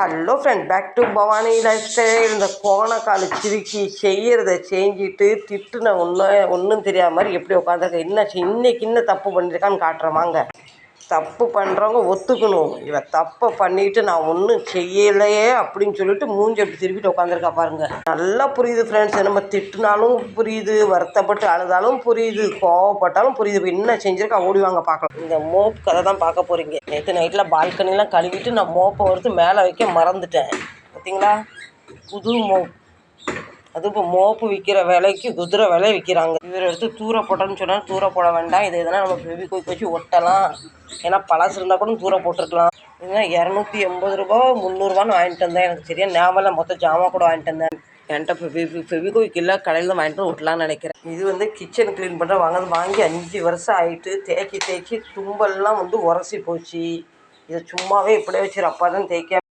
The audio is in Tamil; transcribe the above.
Hello friend back to Bhavani lifestyle இந்த கோணக்கால் சிரிக்கி செய்கிறத செஞ்சுட்டு திட்டுன ஒன்றும் ஒன்றும் தெரியாத மாதிரி எப்படி உட்காந்துருக்க என்ன செய்- இன்னைக்கு என்ன தப்பு பண்ணியிருக்கான்னு காட்டுறவாங்க தப்பு பண்ணுறவங்க ஒத்துக்கணும். இவன் தப்பை பண்ணிட்டு நான் ஒன்றும் செய்யலையே அப்படின்னு சொல்லிட்டு மூஞ்சி அப்படி திருப்பிட்டு உட்காந்துருக்கா பாருங்க. நல்லா புரியுது ஃப்ரெண்ட்ஸ் நம்ம திட்டுனாலும் புரியுது வருத்தப்பட்டு அழுதாலும் புரியுது கோவப்பட்டாலும் புரியுது. இப்போ என்ன செஞ்சிருக்கா? ஓடி வாங்க பார்க்கலாம். இந்த மோப் கதை தான் பார்க்க போகிறீங்க நேற்று நைட்டில் பால்கனிலாம் கழுவிட்டு நான் மோப்பை வறுத்து மேலே வைக்க மறந்துட்டேன். பார்த்தீங்களா புது மோப். அதுவும் இப்போ மோப்பு விற்கிற விலைக்கு குதிரை விலை விற்கிறாங்க இவர் எடுத்து தூர போட்டோன்னு சொன்னால் தூர போட வேண்டாம். இது எதனால் நம்ம ஃபெவிக்விக் வச்சு ஒட்டலாம். ஏன்னா பழசு இருந்தால் கூட தூர போட்டிருக்கலாம். இதுனா இரநூத்தி எண்பது ரூபா முந்நூறுபான்னு வாங்கிட்டு வந்தேன். எனக்கு சரியாக ஞாபகம் மொத்தம் மொத்த ஜாமான் கூட வாங்கிட்டு வந்தேன். என்கிட்ட ஃபெவி ஃபெவிக்விக் இல்லை. கடையில் தான் வாங்கிட்டு வந்து ஒட்டலாம்னு நினைக்கிறேன். இது வந்து கிச்சன் க்ளீன் பண்ணுற வாங்க வாங்கி அஞ்சு வருஷம் ஆகிட்டு தேய்ச்சி தேய்ச்சி தும்பல்லாம் வந்து உரசி போச்சு. இதை சும்மாவே இப்படியே வச்சு அப்பா தான் தேய்க்க